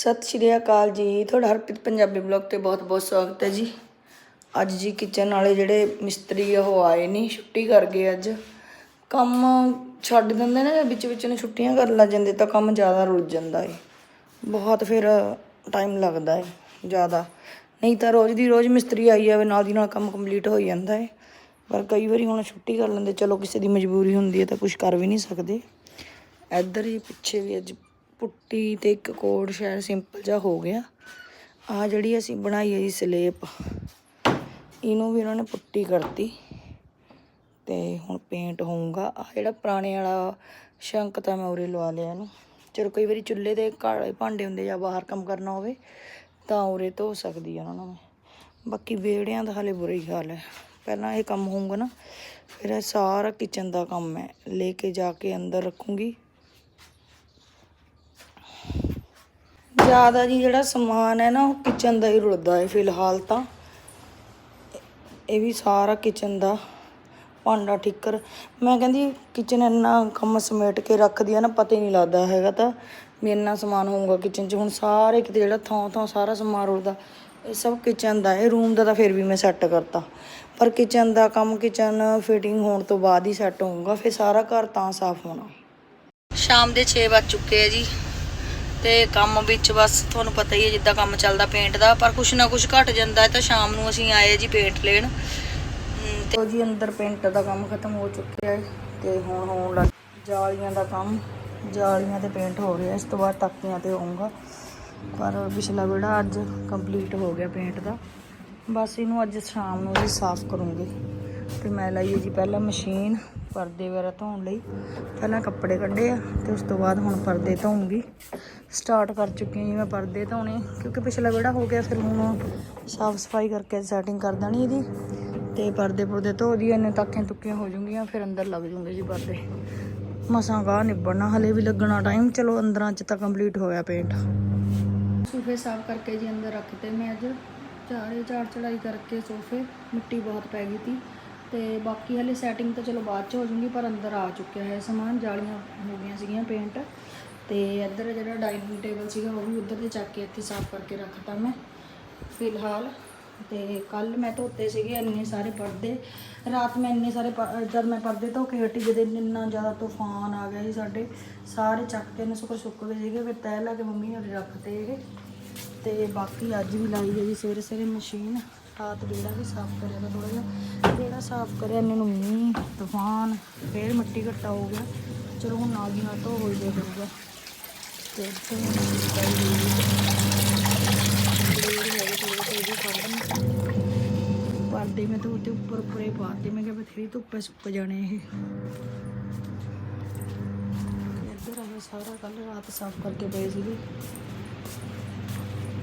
ਸਤਿ ਸ਼੍ਰੀ ਅਕਾਲ ਜੀ। ਤੁਹਾਡਾ ਹਰਪ੍ਰੀਤ ਪੰਜਾਬੀ ਬਲੌਗ ਤੇ ਬਹੁਤ-ਬਹੁਤ ਸਵਾਗਤ ਹੈ ਜੀ। ਅੱਜ ਜੀ ਕਿਚਨ ਵਾਲੇ ਜਿਹੜੇ ਮਿਸਤਰੀ ਆ, ਉਹ ਆਏ ਨਹੀਂ ਛੁੱਟੀ ਕਰ ਗਏ ਅੱਜ। ਕੰਮ ਛੱਡ ਦਿੰਦੇ ਨੇ ਵਿੱਚ ਵਿੱਚ ਨੂੰ ਛੁੱਟੀਆਂ ਕਰਨ ਲੱਗ ਜਾਂਦੇ, ਤਾਂ ਕੰਮ ਜ਼ਿਆਦਾ ਰੁੱਝ ਜਾਂਦਾ ਏ। ਬਹੁਤ ਫਿਰ ਟਾਈਮ ਲੱਗਦਾ ਏ, ਜ਼ਿਆਦਾ। ਨਹੀਂ ਤਾਂ ਰੋਜ਼ ਦੀ ਰੋਜ਼ ਮਿਸਤਰੀ ਆਈ ਜਾਵੇ, ਨਾਲ ਦੀ ਨਾਲ ਕੰਮ ਕੰਪਲੀਟ ਹੋ ਜਾਂਦਾ ਏ। ਪਰ ਕਈ ਵਾਰੀ ਹੁਣ ਛੁੱਟੀ ਕਰ ਲੈਂਦੇ, ਚਲੋ ਕਿਸੇ ਦੀ ਮਜਬੂਰੀ ਹੁੰਦੀ ਹੈ ਤਾਂ ਕੁਝ ਕਰ ਵੀ ਨਹੀਂ ਸਕਦੇ। ਇੱਧਰ ਹੀ ਪਿੱਛੇ ਵੀ ਅੱਜ ਪੁੱਟੀ ਤੇ ਇੱਕ ਕੋਡ ਸ਼ਾਇਦ ਸਿੰਪਲ ਜਿਹਾ ਹੋ ਗਿਆ। ਆ ਜਿਹੜੀ ਅਸੀਂ ਬਣਾਈ ਹੈ ਜੀ ਸਲੇਪ, ਇਹਨੂੰ ਵੀ ਉਹਨਾਂ ਨੇ ਪੁੱਟੀ ਕਰਤੀ ਤੇ ਹੁਣ ਪੇਂਟ ਹੋਊਗਾ। ਆ ਜਿਹੜਾ ਪੁਰਾਣੇ ਵਾਲਾ ਸ਼ੰਕ ਤਾਂ ਮੈਂ ਉਰੇ ਲਵਾ ਲਿਆ ਇਹਨੂੰ। ਚਲੋ ਕਈ ਵਾਰੀ ਚੁੱਲ੍ਹੇ ਦੇ ਕਾਲੇ ਭਾਂਡੇ ਹੁੰਦੇ ਜਾਂ ਬਾਹਰ ਕੰਮ ਕਰਨਾ ਹੋਵੇ ਤਾਂ ਉਰੇ ਧੋ ਸਕਦੀ ਆ ਉਹਨਾਂ ਨੂੰ। ਬਾਕੀ ਵਿਹੜਿਆਂ ਦਾ ਹਾਲੇ ਬੁਰਾ ਹੀ ਹਾਲ ਹੈ। ਪਹਿਲਾਂ ਇਹ ਕੰਮ ਹੋਊਗਾ ਨਾ, ਫਿਰ ਇਹ ਸਾਰਾ ਕਿਚਨ ਦਾ ਕੰਮ ਹੈ। ਲੈ ਕੇ ਜਾ ਕੇ ਅੰਦਰ ਰੱਖੂੰਗੀ। ਜ਼ਿਆਦਾ ਜੀ, ਜਿਹੜਾ ਸਮਾਨ ਹੈ ਨਾ, ਉਹ ਕਿਚਨ ਦਾ ਹੀ ਰੁਲਦਾ ਹੈ ਫਿਲਹਾਲ ਤਾਂ। ਇਹ ਵੀ ਸਾਰਾ ਕਿਚਨ ਦਾ ਭਾਂਡਾ ਠਿੱਕਰ। ਮੈਂ ਕਹਿੰਦੀ ਕਿਚਨ ਇੰਨਾ ਕੰਮ ਸਮੇਟ ਕੇ ਰੱਖਦੀ ਆ ਨਾ, ਪਤਾ ਹੀ ਨਹੀਂ ਲੱਗਦਾ ਹੈਗਾ ਤਾਂ ਵੀ ਇੰਨਾ ਸਮਾਨ ਹੋਊਗਾ ਕਿਚਨ 'ਚ। ਹੁਣ ਸਾਰੇ ਕਿਤੇ ਜਿਹੜਾ ਥਾਂ ਥਾਂ ਸਾਰਾ ਸਮਾਨ ਰੁਲਦਾ, ਇਹ ਸਭ ਕਿਚਨ ਦਾ ਹੈ ਰੂਮ ਦਾ ਤਾਂ ਫਿਰ ਵੀ ਮੈਂ ਸੈੱਟ ਕਰਤਾ। ਪਰ ਕਿਚਨ ਦਾ ਕੰਮ ਕਿਚਨ ਫਿਟਿੰਗ ਹੋਣ ਤੋਂ ਬਾਅਦ ਹੀ ਸੈੱਟ ਹੋਊਗਾ, ਫਿਰ ਸਾਰਾ ਘਰ ਤਾਂ ਸਾਫ਼ ਹੋਣਾ। ਸ਼ਾਮ ਦੇ 6 ਵੱਜ ਚੁੱਕੇ ਆ ਜੀ। ਤੇ ਕੰਮ ਵਿੱਚ ਬਸ ਤੁਹਾਨੂੰ ਪਤਾ ਹੀ ਹੈ ਜਿੱਦਾਂ ਕੰਮ ਚੱਲਦਾ ਪੇਂਟ ਦਾ ਪਰ ਕੁਛ ਨਾ ਕੁਛ ਘਟ ਜਾਂਦਾ ਹੈ ਤਾਂ ਸ਼ਾਮ ਨੂੰ ਅਸੀਂ ਆਏ ਜੀ ਪੇਂਟ ਲੈਣ। ਹਮ, ਤੇ ਉਹ ਜੀ ਅੰਦਰ ਪੇਂਟ ਦਾ ਕੰਮ ਖਤਮ ਹੋ ਚੁੱਕਿਆ ਹੈ ਤੇ ਹੁਣ ਹੋਣ ਲੱਗ ਜਾਲੀਆਂ ਦਾ ਕੰਮ। ਜਾਲੀਆਂ ਤੇ ਪੇਂਟ ਹੋ ਰਿਹਾ ਇਸ ਤੋਂ ਬਾਅਦ ਤੱਕੀਆਂ ਤੇ ਹੋਊਗਾ। ਪਰ ਪਿਛਲਾ ਵਿਹੜਾ ਅੱਜ ਕੰਪਲੀਟ ਹੋ ਗਿਆ ਪੇਂਟ ਦਾ। ਬਸ ਇਹਨੂੰ ਅੱਜ ਸ਼ਾਮ ਨੂੰ ਅਸੀਂ ਸਾਫ਼ ਕਰੂੰਗੀ। ਤੇ ਮੈਂ ਲਈ ਹੈ ਜੀ ਪਹਿਲਾਂ ਮਸ਼ੀਨ ਪਰਦੇ ਵਗੈਰਾ ਧੋਣ ਲਈ। ਪਹਿਲਾਂ ਕੱਪੜੇ ਕੱਢੇ ਆ ਤੇ ਉਸ ਤੋਂ ਬਾਅਦ ਹੁਣ ਪਰਦੇ ਧੋਉਂਗੀ ਸਟਾਰਟ ਕਰ ਚੁੱਕੀ ਹਾਂ ਜੀ ਮੈਂ ਪਰਦੇ ਧੋਣੇ, ਕਿਉਂਕਿ ਪਿਛਲਾ ਵਿਹੜਾ ਹੋ ਗਿਆ, ਫਿਰ ਹੁਣ ਸਾਫ਼ ਸਫ਼ਾਈ ਕਰਕੇ ਸੈਟਿੰਗ ਕਰ ਦੇਣੀ ਇਹਦੀ। ਤੇ ਪਰਦੇ ਪੁਰਦੇ ਧੋ ਦੀ ਇੰਨੇ ਤੱਕੀਆਂ ਤੁੱਕੀਆਂ ਹੋ ਜੂਗੀਆਂ ਫਿਰ ਅੰਦਰ ਲੱਗ ਜੂਗੇ ਜੀ ਪਰਦੇ। ਮਸਾਂ ਗਾਹ ਨਿਬੜਨਾ, ਹਲੇ ਵੀ ਲੱਗਣਾ ਟਾਈਮ ਚਲੋ ਅੰਦਰਾਂ ਚ ਤਾਂ ਕੰਪਲੀਟ ਹੋਇਆ ਪੇਂਟ ਸੋਫੇ ਸਾਫ਼ ਕਰਕੇ ਜੀ ਅੰਦਰ ਰੱਖਤੇ ਮੈਂ ਅੱਜ। ਚਾਰੇ ਝਾੜ ਚੜਾਈ ਕਰਕੇ ਸੋਫੇ, ਮਿੱਟੀ ਬਹੁਤ ਪੈ ਗਈ ਤੀ। ਤੇ ਬਾਕੀ ਹਲੇ ਸੈਟਿੰਗ ਤਾਂ ਚਲੋ ਬਾਅਦ ਚ ਹੋ ਜੂਗੀ, ਪਰ ਅੰਦਰ ਆ ਚੁੱਕਿਆ ਹੈ ਸਮਾਨ, ਜਾਲੀਆਂ ਹੋ ਗਈਆਂ ਸੀਗੀਆਂ ਪੇਂਟ ਤੇ ਇੱਧਰ ਜਿਹੜਾ ਡਾਈਨਿੰਗ ਟੇਬਲ ਸੀਗਾ, ਉਹ ਵੀ ਉੱਧਰ ਦੇ ਚੱਕ ਕੇ ਇੱਥੇ ਸਾਫ਼ ਕਰਕੇ ਰੱਖਤਾ ਮੈਂ, ਫਿਲਹਾਲ। ਤੇ ਕੱਲ ਮੈਂ ਧੋਤੇ ਸੀਗੇ ਇੰਨੇ ਸਾਰੇ ਪਰਦੇ। ਰਾਤ ਮੈਂ ਇੰਨੇ ਸਾਰੇ ਪ- ਜਦ ਮੈਂ ਪਰਦੇ ਧੋ ਕੇ ਹਟੀ, ਜਦੇ ਇੰਨਾ ਜ਼ਿਆਦਾ ਤੂਫਾਨ ਆ ਗਿਆ ਸੀ ਸਾਡੇ, ਸਾਰੇ ਚੱਕ ਕੇ ਨੇ ਸੁੱਕ ਸੁੱਕ ਗਏ ਸੀਗੇ, ਫਿਰ ਤੈਅ ਲਾ ਕੇ ਮੰਮੀ ਨੇ ਰੱਖਤੇ ਇਹ। ਤੇ ਬਾਕੀ ਅੱਜ ਵੀ ਲਾਈ ਹੈ ਜੀ ਸਵੇਰੇ ਸਵੇਰੇ ਮਸ਼ੀਨ। ਰਾਤ ਜਿਹੜਾ ਵੀ ਸਾਫ਼ ਕਰਿਆ ਤਾਂ ਥੋੜਾ ਜਿਹਾ, ਜਿਹੜਾ ਸਾਫ਼ ਕਰਿਆ ਇੰਨੇ ਨੂੰ ਮੀਂਹ, ਤੂਫਾਨ, ਫੇਰ ਮਿੱਟੀ ਘੱਟਾ ਹੋ ਗਿਆ। ਚਲੋ ਹੁਣ ਨਾਲ ਦੀ ਨਾਲ ਧੋ ਹੋ ਜਾਇਆ ਕਰੂਗਾ ਤੇ ਪਰਦੇ ਮੈਂ ਤਾਂ ਉੱਤੇ ਉੱਪਰ ਉੱਪਰ ਪਾਤੇ। ਮੈਂ ਕਿਹਾ ਬਥੇਰੀ ਧੁੱਪ ਸੁੱਕ ਜਾਣੇ ਇਹ। ਇੱਧਰ ਆ ਸਾਰਾ ਕੱਲ ਰਾਤ ਸਾਫ਼ ਕਰਕੇ ਪਏ ਸੀਗੇ।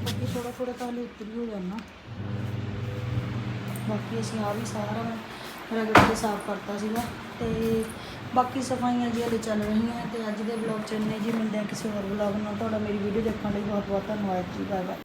ਬਾਕੀ ਥੋੜਾ ਥੋੜਾ ਤਾਂ ਹਲੇ ਉੱਤਰ ਹੀ ਹੋ ਜਾਣਾ। ਬਾਕੀ ਅਸੀਂ ਆ ਵੀ ਸਾਰਾ ਰਗੜ ਕੇ ਸਾਫ਼ ਕਰਤਾ ਸੀਗਾ ਤੇ ਬਾਕੀ ਸਫਾਈਆਂ ਜੀ ਹਲੇ ਚੱਲ ਰਹੀਆਂ ਤੇ ਅੱਜ ਦੇ ਵਲੌਗ ਚ ਇੰਨੇ ਜੀ, ਮਿਲਦੇ ਆ ਕਿਸੇ ਹੋਰ ਵਲੌਗ ਨਾਲ। ਤੁਹਾਡਾ ਮੇਰੀ ਵੀਡੀਓ ਦੇਖਣ ਲਈ ਬਹੁਤ ਬਹੁਤ ਧੰਨਵਾਦ ਜੀ ਬਾਏ ਬਾਏ